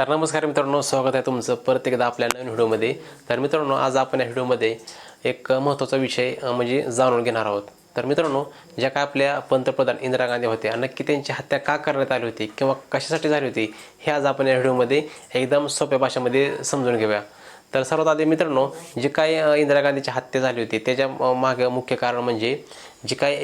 तर नमस्कार मित्रांनो स्वागत आहे तुमचं परत एकदा आपल्या नवीन व्हिडिओमध्ये. तर मित्रांनो आज आपण या व्हिडिओमध्ये एक महत्त्वाचा विषय म्हणजे जाणून घेणार आहोत. तर मित्रांनो ज्या काय आपल्या पंतप्रधान इंदिरा गांधी होत्या नक्की त्यांची हत्या का करण्यात आली होती किंवा कशासाठी झाली होती हे आज आपण या व्हिडिओमध्ये एकदम सोप्या भाषेमध्ये समजून घेऊया. तर सर्वात आधी मित्रांनो जी काय इंदिरा गांधीची हत्या झाली होती त्याच्यामागे मुख्य कारण म्हणजे जी काय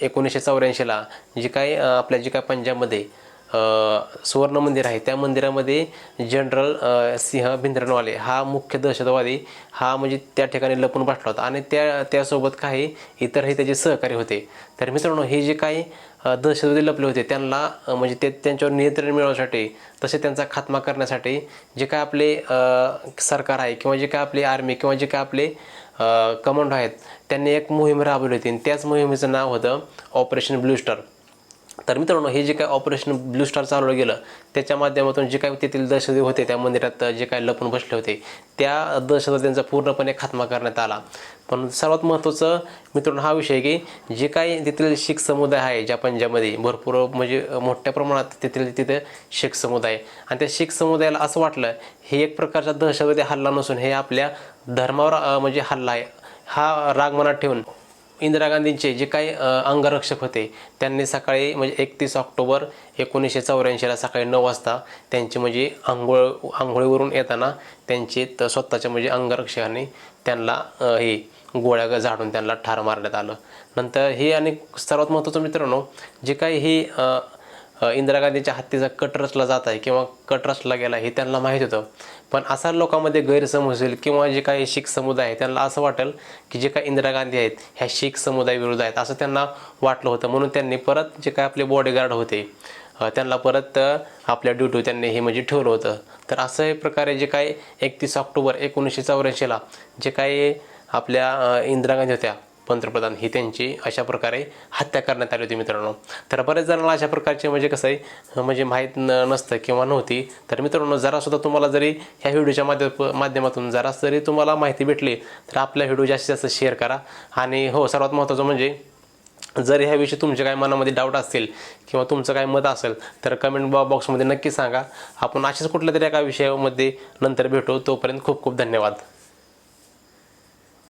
एकोणीसशे चौऱ्याऐंशीला जी काय आपल्या जी काय पंजाबमध्ये सुवर्ण मंदिर आहे. त्या मंदिरामध्ये जनरल सिंह भिंद्रनवाले हा मुख्य दहशतवादी हा म्हणजे त्या ठिकाणी लपून बसला होता. आणि त्या त्यासोबत काही इतरही त्याचे सहकारी होते. तर मित्रांनो हे जे काही दहशतवादी लपले होते त्यांना म्हणजे ते त्यांच्यावर नियंत्रण मिळवण्यासाठी तसे त्यांचा खात्मा करण्यासाठी जे काय आपले सरकार आहे किंवा जे काय आपली आर्मी किंवा जे काय आपले कमांडो आहेत त्यांनी एक मोहीम राबवली होती. आणि त्याच मोहिमेचं नाव होतं ऑपरेशन ब्लू स्टार तर मित्रांनो हे जे काय ऑपरेशन ब्लू स्टार चालवलं गेलं त्याच्या माध्यमातून जे काय तेथील दहशतवादी होते त्या मंदिरात जे काय लपून बसले होते त्या दहशतवाद्यांचा पूर्णपणे खात्मा करण्यात आला पण सर्वात महत्त्वाचं मित्रांनो हा विषय की जे काही तेथील शीख समुदाय आहे ज्या पंजाबमध्ये भरपूर म्हणजे मोठ्या प्रमाणात तेथील तिथे शीख समुदाय आहे. आणि त्या शीख समुदायाला असं वाटलं हे एक प्रकारचा दहशतवादी हल्ला नसून हे आपल्या धर्मावर म्हणजे हल्ला आहे हा राग मनात ठेवून इंदिरा गांधींचे जे काही अंगरक्षक होते त्यांनी सकाळी म्हणजे एकतीस ऑक्टोबर एकोणीसशे चौऱ्याऐंशीला सकाळी नऊ वाजता त्यांची म्हणजे आंघोळ आंघोळीवरून येताना त्यांचे त स्वतःच्या म्हणजे अंगरक्षकांनी त्यांना हे गोळ्या झाडून त्यांना ठार मारण्यात आलं. नंतर हे आणि सर्वात महत्त्वाचं मित्रांनो जे काही हे इंदिरा गांधीच्या हत्येचा कट रचला जात आहे किंवा कट रचला गेला हे त्यांना माहीत होतं. पण असा लोकांमध्ये गैरसमज होईल किंवा जे काही शीख समुदाय आहे त्यांना असं वाटेल की जे काही इंदिरा गांधी आहेत ह्या शीख समुदाय विरुद्ध आहेत असं त्यांना वाटलं होतं. म्हणून त्यांनी परत जे काय आपले बॉडीगार्ड होते त्यांना परत आपल्या ड्युटी त्यांनी हे म्हणजे ठेवलं होतं. तर असं हे प्रकारे जे काही एकतीस ऑक्टोबर एकोणीसशे चौऱ्याऐंशीला जे काही आपल्या इंदिरा गांधी होत्या पंतप्रधान ही त्यांची अशा प्रकारे हत्या करण्यात आली होती मित्रांनो. तर बरेच जणांना अशा प्रकारचे म्हणजे कसं आहे म्हणजे माहीत न नसतं किंवा नव्हती. तर मित्रांनो जरासुद्धा तुम्हाला जरी ह्या व्हिडिओच्या माध्य माध्यमातून जरा जरी तुम्हाला माहिती भेटली तर आपला व्हिडिओ जास्तीत जास्त शेअर करा. आणि हो सर्वात महत्त्वाचं म्हणजे जर ह्याविषयी तुमचे काही मनामध्ये डाऊट असतील किंवा तुमचं काही मत असेल तर कमेंट बॉ बॉक्समध्ये नक्की सांगा. आपण अशाच कुठल्या तरी एका विषयामध्ये नंतर भेटू. तोपर्यंत खूप खूप धन्यवाद.